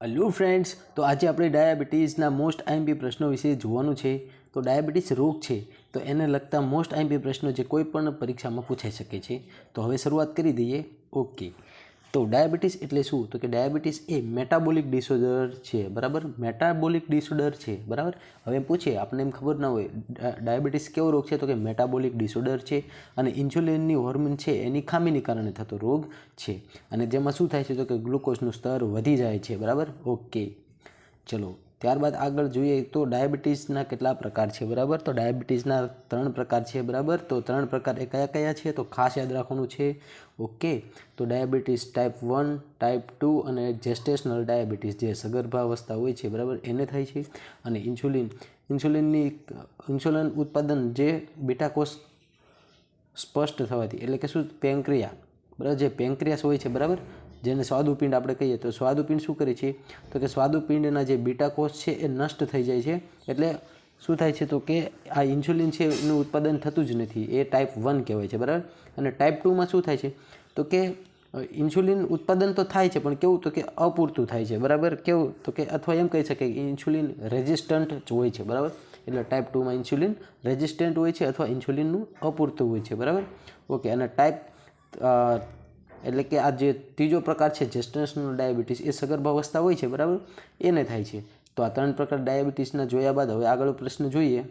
Hello friends તો આજે આપણે ડાયાબિટીસના મોસ્ટ આઈએમપી પ્રશ્નો વિશે જોવાનું છે. તો ડાયાબિટીસ રોગ છે, તો એને લગતા મોસ્ટ આઈએમપી પ્રશ્નો જે કોઈ પણ પરીક્ષામાં પૂછાઈ શકે છે. તો હવે શરૂઆત કરી દઈએ. ઓકે તો ડાયાબિટીસ એટલે શું? તો કે ડાયાબિટીસ એ મેટાબોલિક ડિસઓર્ડર છે, બરાબર? મેટાબોલિક ડિસઓર્ડર છે, બરાબર? હવે પૂછીએ આપણને એમ ખબર ના હોય ડાયાબિટીસ કેવો રોગ છે? તો કે મેટાબોલિક ડિસઓર્ડર છે અને ઇન્સ્યુલિનની હોર્મોન છે, એની ખામીને કારણે થતો રોગ છે. અને જેમાં શું થાય છે? તો કે ગ્લુકોઝનું સ્તર વધી જાય છે, બરાબર? ઓકે ચલો, ત્યારબાદ આગળ જોઈએ તો ડાયાબિટીસના કેટલા પ્રકાર છે, બરાબર? તો ડાયાબિટીસના ત્રણ પ્રકાર છે, બરાબર? તો ત્રણ પ્રકાર એ કયા કયા છે? તો ખાસ યાદ રાખવાનું છે. ઓકે? તો diabetes type one type two અને જેસ્ટેશનલ ડાયાબિટીસ જે સગર્ભાવસ્થા હોય છે, બરાબર? એને થાય છે. અને ઇન્સ્યુલિન ઇન્સ્યુલિનની ઇન્સ્યુલિન ઉત્પાદન જે બીટાકોષ સ્પષ્ટ થવાથી, એટલે કે શું? પેન્ક્રિયા બરાબર? જે પેન્ક્રિયાસ હોય છે, બરાબર? જેને સ્વાદુપિંડ આપણે કહીએ, તો સ્વાદુપિંડ શું કરે છે? તો કે સ્વાદુપિંડના જે બીટા કોષ છે, એ નષ્ટ થઈ જાય છે. એટલે શું થાય છે તો કે આ ઇન્સ્યુલિન છે એનું ઉત્પાદન થતું જ નથી. એ ટાઈપ વન કહેવાય છે, બરાબર? અને ટાઈપ ટુમાં શું થાય છે તો કે ઇન્સ્યુલિન ઉત્પાદન તો થાય છે, પણ કેવું તો કે અપૂરતું થાય છે, બરાબર? કેવું તો કે અથવા એમ કહી શકાય કે ઇન્સ્યુલિન રેઝિસ્ટન્ટ હોય છે, બરાબર? એટલે ટાઈપ ટુમાં ઇન્સ્યુલિન રેઝિસ્ટન્ટ હોય છે અથવા ઇન્સ્યુલિનનું અપૂરતું હોય છે, બરાબર? ઓકે અને ટાઈપ એટલે કે આ જે ત્રીજો પ્રકાર છે જેસ્ટેશનલ ડાયાબિટીસ એ સગર્ભાવસ્થા હોય છે, બરાબર? એને થાય છે. તો આ ત્રણ પ્રકાર ડાયાબિટીસના જોયા બાદ હવે આગળ પ્રશ્ન જોઈએ.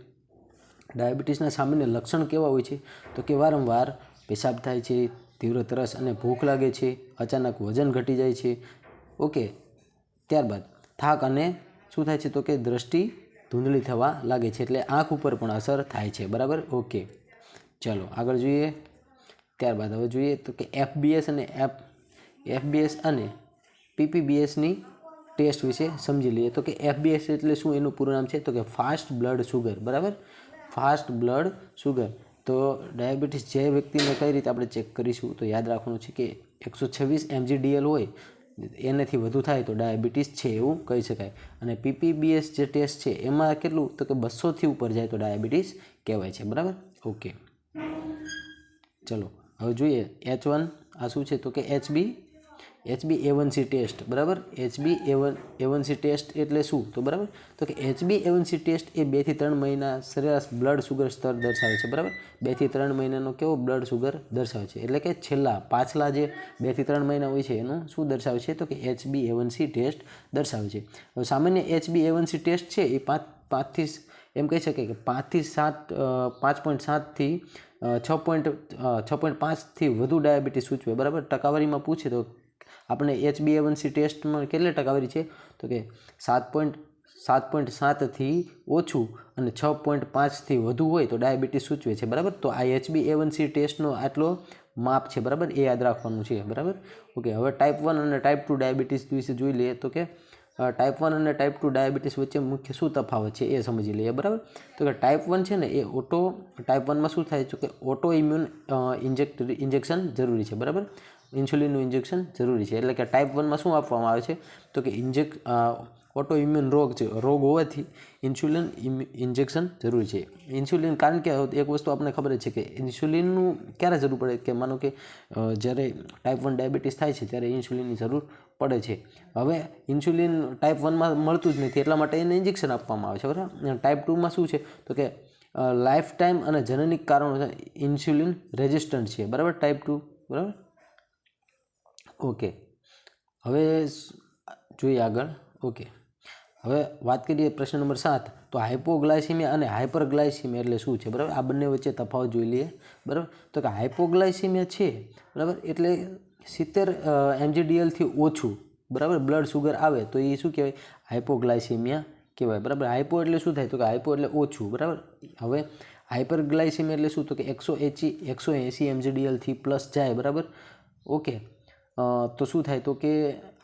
ડાયાબિટીસના સામાન્ય લક્ષણ કેવા હોય છે? તો કે વારંવાર પેશાબ થાય છે, તીવ્ર તરસ અને ભૂખ લાગે છે, અચાનક વજન ઘટી જાય છે. ઓકે, ત્યારબાદ થાક અને શું થાય છે? તો કે દ્રષ્ટિ ધૂંધળી થવા લાગે છે એટલે આંખ ઉપર પણ અસર થાય છે. બરાબર? ઓકે, ચાલો આગળ જોઈએ. ત્યારબાદ હવે જોઈએ તો કે એફબીએસ અને એફ, એફબીએસ અને પીપીબીએસની ટેસ્ટ વિશે સમજી લઈએ. તો કે એફબીએસ એટલે શું? એનું પૂરું નામ છે તો કે ફાસ્ટ બ્લડ શુગર બરાબર? ફાસ્ટ બ્લડ શુગર તો ડાયાબિટીસ જે વ્યક્તિને કઈ રીતે આપણે ચેક કરીશું? તો યાદ રાખવાનું છે કે એકસો છવ્વીસ એમજીડીએલ હોય, એનાથી વધુ થાય તો ડાયાબિટીસ છે એવું કહી શકાય. અને પીપીબીએસ જે ટેસ્ટ છે, એમાં કેટલું? તો કે બસોથી ઉપર જાય તો ડાયાબિટીસ કહેવાય છે. બરાબર? ઓકે. ચલો. હવે જોઈએ એચ વન આ શું છે? તો કે HB HB A one C test બરાબર? HB A one A one C test એટલે શું? તો બરાબર? તો કે એચબી એવનસી ટેસ્ટ એ બેથી ત્રણ મહિના સરેરાશ બ્લડ સુગર સ્તર દર્શાવે છે, બરાબર? બેથી ત્રણ મહિનાનો કેવો બ્લડ સુગર દર્શાવે છે? એટલે કે છેલ્લા, પાછલા જે બેથી ત્રણ મહિના હોય છે, એનું શું દર્શાવે છે? તો કે એચબી એવનસી ટેસ્ટ દર્શાવે છે. હવે સામાન્ય એચબી એવનસી ટેસ્ટ છે, એ પાંચ પાંચથી એમ કહી શકાય કે પાંચથી સાત પાંચ પોઈન્ટ સાતથી છ પોઈન્ટ છ પોઈન્ટ પાંચથી વધુ ડાયાબિટીસ સૂચવે, બરાબર? ટકાવારીમાં પૂછે તો આપણે એચબી એવનસી ટેસ્ટમાં કેટલી ટકાવારી છે? તો કે સાત પોઈન્ટ સાત પોઈન્ટ સાતથી ઓછું અને છ પોઈન્ટ પાંચથી વધુ હોય તો ડાયાબિટીસ સૂચવે છે, બરાબર? તો આ એચબી એવનસી ટેસ્ટનો આટલો માપ છે, બરાબર? એ યાદ રાખવાનું છે, બરાબર? ઓકે, હવે ટાઈપ વન અને ટાઈપ ટુ ડાયાબિટીસ વિશે જોઈ લઈએ તો કે ટાઈપ વન અને ટાઈપ ટુ ડાયાબિટીસ વચ્ચે મુખ્ય શું તફાવત છે એ સમજી લઈએ, બરાબર? તો કે ટાઈપ વન છે ને એ ઓટો ટાઈપ વનમાં શું થાય છે કે ઓટો ઇમ્યુન ઇન્જેક્ટ, ઇન્જેક્શન જરૂરી છે, બરાબર? ઇન્સ્યુલિનનું ઇન્જેક્શન જરૂરી છે. એટલે કે ટાઈપ વનમાં શું આપવામાં આવે છે? તો કે ઇન્જેક ઓટો ઇમ્યુન રોગ છે, રોગ હોવાથી ઇન્સ્યુલિન ઇન્જેક્શન જરૂરી છે. ઇન્સ્યુલિન કારણ કે એક વસ્તુ આપણને ખબર છે કે ઇન્સ્યુલિનનું ક્યારે જરૂર પડે? કે માનો કે જ્યારે ટાઈપ વન ડાયાબિટીસ થાય છે, ત્યારે ઇન્સ્યુલિનની જરૂર પડે છે. હવે ઇન્સ્યુલિન ટાઈપ વનમાં મળતું જ નથી, એટલા માટે એને ઇન્જેક્શન આપવામાં આવે છે, બરાબર? ટાઈપ ટુમાં શું છે? તો કે લાઈફ ટાઈમ અને જનનિક કારણો ઇન્સ્યુલિન રેઝિસ્ટન્ટ છે, બરાબર? ટાઈપ ટુ બરાબર? ઓકે. હવે જોઈએ આગળ. ઓકે. હવે વાત કરીએ પ્રશ્ન નંબર સાત. તો હાઇપોગ્લાયસીમિયા અને હાઇપરગ્લાયસીમિયા એટલે શું છે? બરાબર? આ બંને વચ્ચે તફાવત જોઈ લઈએ. બરાબર? તો કે હાઇપોગ્લાયસીમિયા છે, બરાબર? એટલે સિત્તેર એમજીડીએલથી ઓછું, બરાબર? બ્લડ સુગર આવે તો એ શું કહેવાય? હાઇપોગ્લાયસીમિયા કહેવાય, બરાબર? હાઇપો એટલે શું થાય? તો કે હાઇપો એટલે ઓછું, બરાબર? હવે હાઇપરગ્લાયસીમિયા એટલે શું? તો કે એકસો એચી, એકસો એંસી એમજીડીએલથી પ્લસ જાય, બરાબર? ઓકે. તો શું થાય તો કે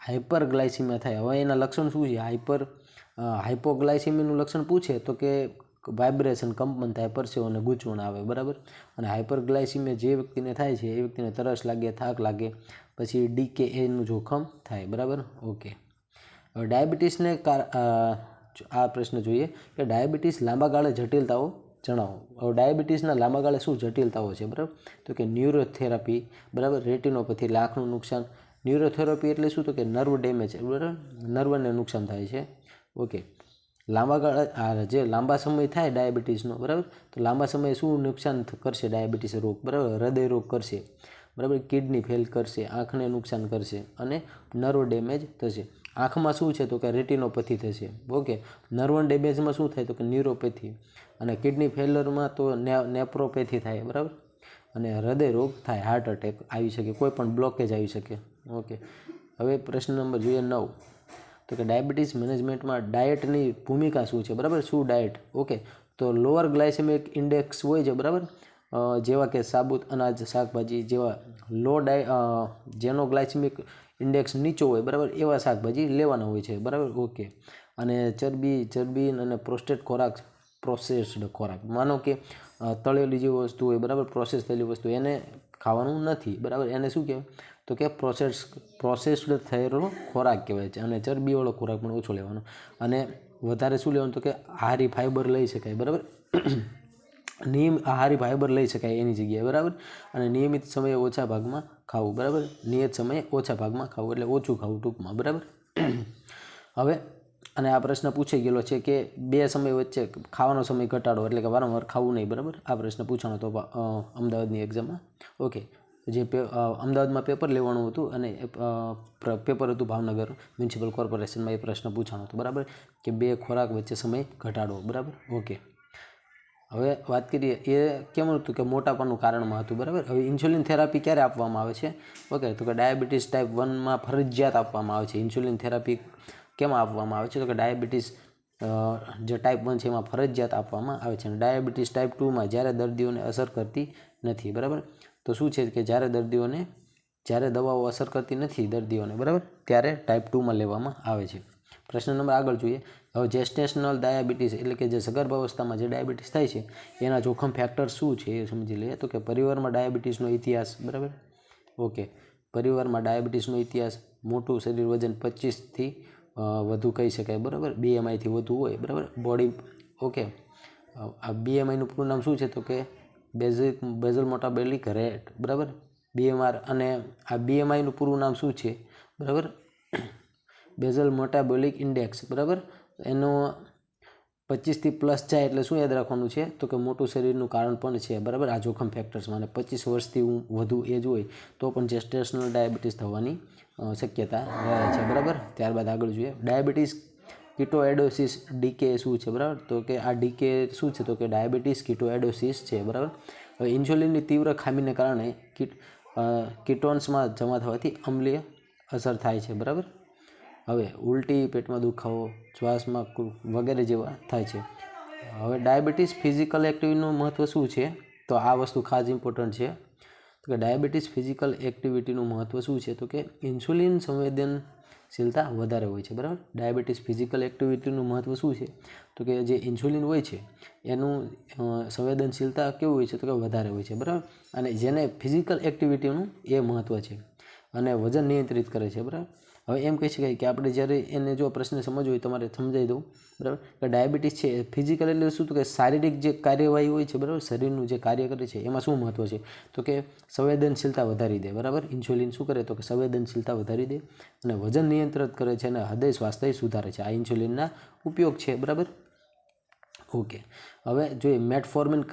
હાઇપરગ્લાયસીમિયા થાય. હવે એના લક્ષણ શું છે? હાઇપર હાઇપોગ્લાયસીમિયાનું લક્ષણ પૂછે તો કે વાઇબ્રેશન કંપન થાય, પરસેવો અને ગૂંચવણ આવે, બરાબર? અને હાઇપરગ્લાયસીમિયા જે વ્યક્તિને થાય છે, એ વ્યક્તિને તરસ લાગે, થાક લાગે, પછી ડીકે એનું જોખમ થાય, બરાબર? ઓકે. હવે ડાયાબિટીસને કાર આ પ્રશ્ન જોઈએ કે ડાયાબિટીસ લાંબા ગાળે જટિલતાઓ જણાવો. હવે ડાયાબિટીસના લાંબા ગાળે શું જટિલતાઓ છે, બરાબર? તો કે ન્યુરોથેરાપી, બરાબર? રેટિનોપેથી લાખનું નુકસાન. ન્યુરોથેરાપી એટલે શું? તો કે નર્વ ડેમેજ, બરાબર? નર્વને નુકસાન થાય છે. ઓકે. લાંબા ગાળા જે લાંબા સમય થાય ડાયાબિટીસનો, બરાબર? તો લાંબા સમયે શું નુકસાન કરશે ડાયાબિટીસ રોગ, બરાબર? હૃદય રોગ કરશે, બરાબર? કિડની ફેલ કરશે, આંખને નુકસાન કરશે અને નર્વ ડેમેજ થશે. આંખમાં શું છે તો કે રેટિનોપેથી થશે. ઓકે? નર્વન ડેમેજમાં શું થાય તો કે ન્યુરોપેથી. અને કિડની ફેલરમાં તો નેપ્રોપેથી થાય, બરાબર? અને હૃદય રોગ થાય હાર્ટ એટેક આવી શકે, કોઈ પણ બ્લોકેજ આવી શકે. ઓકે? હવે પ્રશ્ન નંબર જોઈએ નવ. તો કે ડાયાબિટીસ મેનેજમેન્ટમાં ડાયટની ભૂમિકા શું છે, બરાબર? શું ડાયટ? ઓકે? તો લોઅર ગ્લાયસેમિક ઇન્ડેક્સ હોય છે, બરાબર? જેવા કે સાબુત અનાજ, શાકભાજી જેવા લો ડાય જેનો ગ્લાયસેમિક ઇન્ડેક્સ નીચો હોય, બરાબર? એવા શાકભાજી લેવાના હોય છે, બરાબર? ઓકે અને ચરબી ચરબી અને પ્રોસ્ટેટ ખોરાક પ્રોસેસ્ડ ખોરાક. માનો કે તળેલી જે વસ્તુ હોય, બરાબર? પ્રોસેસ થયેલી વસ્તુ એને ખાવાનું નથી, બરાબર? એને શું કહેવાય? તો કે પ્રોસેસ પ્રોસેસ્ડ થયેલો ખોરાક કહેવાય છે, અને ચરબીવાળો ખોરાક પણ ઓછો લેવાનો. અને વધારે શું લેવાનું? તો કે આહારી ફાઈબર લઈ શકાય, બરાબર? નિયમ આહારી ફાઈબર લઈ શકાય એની જગ્યાએ, બરાબર? અને નિયમિત સમયે ઓછા ભાગમાં ખાવું, બરાબર? નિયત સમયે ઓછા ભાગમાં ખાવું, એટલે ઓછું ખાવું ટૂંકમાં, બરાબર? હવે, અને આ પ્રશ્ન પૂછાઈ ગયેલો છે કે બે સમય વચ્ચે ખાવાનો સમય ઘટાડો એટલે કે વારંવાર ખાવું નહીં, બરાબર? આ પ્રશ્ન પૂછાણો હતો અમદાવાદની એક્ઝામમાં ઓકે જે પે અમદાવાદમાં પેપર લેવાનું હતું અને પેપર હતું ભાવનગર મ્યુનિસિપલ કોર્પોરેશનમાં એ પ્રશ્ન પૂછાણો હતો, બરાબર? કે બે ખોરાક વચ્ચે સમય ઘટાડો બરાબર? ઓકે હવે વાત કરીએ, એ કેમ હતું કે મોટાપાનું કારણમાં હતું, બરાબર? હવે ઇન્સ્યુલિન થેરાપી ક્યારે આપવામાં આવે છે? ઓકે, તો કે ડાયાબિટીસ ટાઈપ વનમાં ફરજિયાત આપવામાં આવે છે. ઇન્સ્યુલિન થેરાપી કેમ આપવામાં આવે છે? તો કે ડાયાબિટીસ જે ટાઈપ વન છે એમાં ફરજિયાત આપવામાં આવે છે. અને ડાયાબિટીસ ટાઈપ ટુમાં જ્યારે દર્દીઓને અસર કરતી નથી, બરાબર? તો શું છે કે જ્યારે દર્દીઓને, જ્યારે દવાઓ અસર કરતી નથી દર્દીઓને, બરાબર? ત્યારે ટાઈપ ટુમાં લેવામાં આવે છે. પ્રશ્ન નંબર આગળ જોઈએ. હવે જેસ્ટેશનલ ડાયાબિટીસ એટલે કે જે સગર્ભ અવસ્થામાં જે ડાયાબિટીસ થાય છે, એના જોખમ ફેક્ટર શું છે એ સમજી લઈએ. તો કે પરિવારમાં ડાયાબિટીસનો ઇતિહાસ, બરાબર? ઓકે. પરિવારમાં ડાયાબિટીસનો ઇતિહાસ, મોટું શરીર વજન પચીસથી વધુ કહી શકાય, બરાબર? બીએમઆઈથી વધુ હોય, બરાબર? Body okay. આ બીએમઆઈનું પૂરું નામ શું છે? તો કે બેઝિક, બેઝલ મોટાબેલિક રેટ, બરાબર? બીએમઆર અને આ બીએમઆઈનું પૂરું નામ શું છે? બરાબર? બેઝલ મોટાબોલિક ઇન્ડેક્સ બરાબર? એનો પચીસથી પ્લસ જાય એટલે શું યાદ રાખવાનું છે? તો કે મોટું શરીરનું કારણ પણ છે, બરાબર? આ જોખમ ફેક્ટર્સમાં અને પચીસ વર્ષથી વધુ એજ હોય, તો પણ જેસ્ટેશનલ ડાયાબિટીસ થવાની શક્યતા રહે છે, બરાબર? ત્યારબાદ આગળ જોઈએ. ડાયાબિટીસ કિટોએડોસિસ ડીકે શું છે, બરાબર? તો કે આ ડીકે શું છે? તો કે ડાયાબિટીસ કિટોએડોસિસ છે, બરાબર? હવે ઇન્સ્યુલિનની તીવ્ર ખામીને કારણે કીટ કિટોન્સમાં જમા થવાથી અમ્લીય અસર થાય છે, બરાબર? હવે ઉલટી પેટમાં દુખાવો, શ્વાસમાં વગેરે જેવા થાય છે. હવે ડાયાબિટીસ ફિઝિકલ એક્ટિવિટીનું મહત્ત્વ શું છે? તો આ વસ્તુ ખાસ ઇમ્પોર્ટન્ટ છે. તો કે ડાયાબિટીસ ફિઝિકલ એક્ટિવિટીનું મહત્ત્વ શું છે? તો કે ઇન્સ્યુલિન સંવેદનશીલતા વધારે હોય છે, બરાબર? ડાયાબિટીસ ફિઝિકલ એક્ટિવિટીનું મહત્ત્વ શું છે? તો કે જે ઇન્સ્યુલિન હોય છે, એનું સંવેદનશીલતા કેવું હોય છે? તો કે વધારે હોય છે, બરાબર? અને જેને ફિઝિકલ એક્ટિવિટીનું એ મહત્ત્વ છે અને વજન નિયંત્રિત કરે છે, બરાબર? હવે એમ કહી શકાય કે આપણે જ્યારે એને જો પ્રશ્ન સમજવો હોય તમારે સમજાવી દઉં, બરાબર? કે ડાયાબિટીસ છે, ફિઝિકલ એટલે શું? તો કે શારીરિક જે કાર્યવાહી હોય છે, બરાબર? શરીરનું જે કાર્ય કરે છે, એમાં શું મહત્ત્વ છે? તો કે સંવેદનશીલતા વધારી દે, બરાબર? ઇન્સ્યુલિન શું કરે? તો કે સંવેદનશીલતા વધારી દે અને વજન નિયંત્રિત કરે છે અને હૃદય સ્વાસ્થ્ય સુધારે છે. આ ઇન્સ્યુલિનના ઉપયોગ છે, બરાબર? ઓકે. હવે જોઈએ મેટફોર્મિન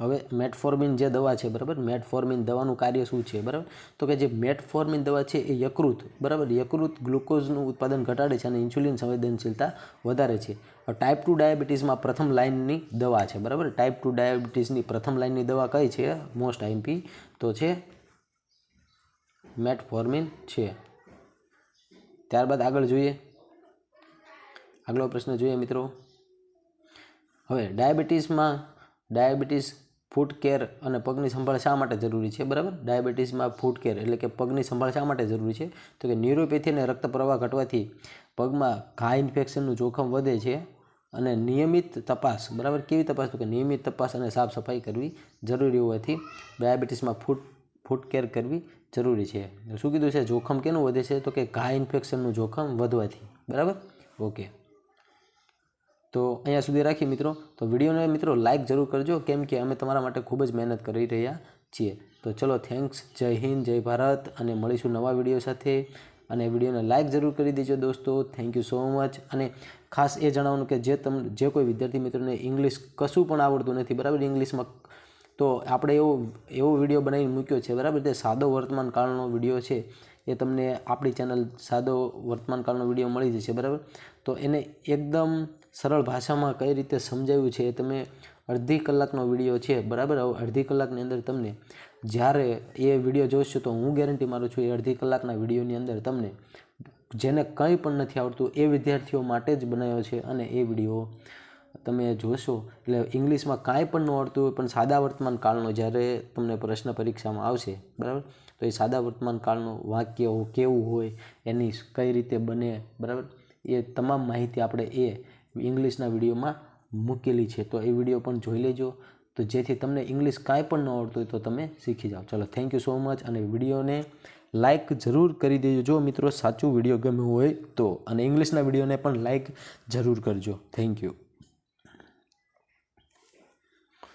હવે મેટફોર્મિન જે દવા છે, બરાબર? મેટફોર્મિન દવાનું કાર્ય શું છે, બરાબર? તો કે જે મેટફોર્મિન દવા છે એ યકૃત, બરાબર? યકૃત ગ્લુકોઝનું ઉત્પાદન ઘટાડે છે અને ઇન્સ્યુલિન સંવેદનશીલતા વધારે છે. ટાઈપ ટુ ડાયાબિટીસમાં પ્રથમ લાઇનની દવા છે, બરાબર? ટાઈપ ટુ ડાયાબિટીસની પ્રથમ લાઇનની દવા કઈ છે? મોસ્ટ આઈમ્પી તો છે મેટફોર્મિન છે. ત્યારબાદ આગળ જોઈએ. આગલો પ્રશ્ન જોઈએ મિત્રો. હવે ડાયાબિટીસમાં ડાયાબિટીસ ફૂટ કેર અને પગની સંભાળ શા માટે જરૂરી છે? બરાબર? ડાયાબિટીસમાં ફૂટ કેર એટલે કે પગની સંભાળ શા માટે જરૂરી છે? તો કે ન્યુરોપેથી અને રક્ત પ્રવાહ ઘટવાથી પગમાં ઘા ઇન્ફેક્શનનું જોખમ વધે છે અને નિયમિત તપાસ, બરાબર? કેવી તપાસ? તો કે નિયમિત તપાસ અને સાફ સફાઈ કરવી જરૂરી હોવાથી ડાયાબિટીસમાં ફૂટ ફૂટ કેર કરવી જરૂરી છે. શું કીધું છે? જોખમ કેનું વધે છે? તો કે ઘા ઇન્ફેક્શનનું જોખમ વધવાથી. બરાબર? ઓકે. તો અહીંયા સુધી રાખી મિત્રો. તો વિડીયોને મિત્રો લાઇક જરૂર કરજો, કેમ કે અમે તમારા માટે ખૂબ જ મહેનત કરી રહ્યા છીએ. તો ચલો થેન્ક્સ જય હિન્દ, જય ભારત, અને મળીશું નવા વીડિયો સાથે. અને વિડીયોને લાઇક જરૂર કરી દેજો દોસ્તો. થેન્ક યુ સો મચ અને ખાસ એ જણાવવાનું કે જે તમ, જે કોઈ વિદ્યાર્થી મિત્રોને ઇંગ્લિશ કશું પણ આવડતું નથી, બરાબર? ઇંગ્લિશમાં તો આપણે એવો એવો વીડિયો બનાવીને મૂક્યો છે, બરાબર? તે સાદો વર્તમાન કાળનો વીડિયો છે. એ તમને આપણી ચેનલ સાદો વર્તમાન કાળનો વીડિયો મળી જશે, બરાબર? તો એને એકદમ સરળ ભાષામાં કઈ રીતે સમજાવ્યું છે એ તમે અડધી કલાકનો વીડિયો છે, બરાબર? અડધી કલાકની અંદર તમને જ્યારે એ વીડિયો જોશો તો હું ગેરંટી મારું છું એ અડધી કલાકના વિડીયોની અંદર તમને જેને કંઈ પણ નથી આવડતું એ વિદ્યાર્થીઓ માટે જ બનાવ્યો છે અને એ વીડિયો તમે જોશો. એટલે ઇંગ્લિશમાં કાંઈ પણ ન આવડતું હોય, પણ સાદા વર્તમાન કાળનો જ્યારે તમને પ્રશ્ન પરીક્ષામાં આવશે, બરાબર? તો એ સાદા વર્તમાન કાળનું વાક્ય કેવું હોય, એની કઈ રીતે બને, બરાબર? એ તમામ માહિતી આપણે એ ઇંગ્લિશના વિડીયોમાં મૂકેલી છે. તો એ વીડિયો પણ જોઈ લેજો. તો જેથી તમને ઇંગ્લિશ કાંઈ પણ ન આવડતું હોય તો તમે શીખી જાઓ. ચલો થેન્ક યુ સો મચ અને વિડીયોને લાઇક જરૂર કરી દેજો. જો મિત્રો સાચું વીડિયો ગમ્યું હોય તો. અને ઇંગ્લિશના વિડીયોને પણ લાઇક જરૂર કરજો. Thank you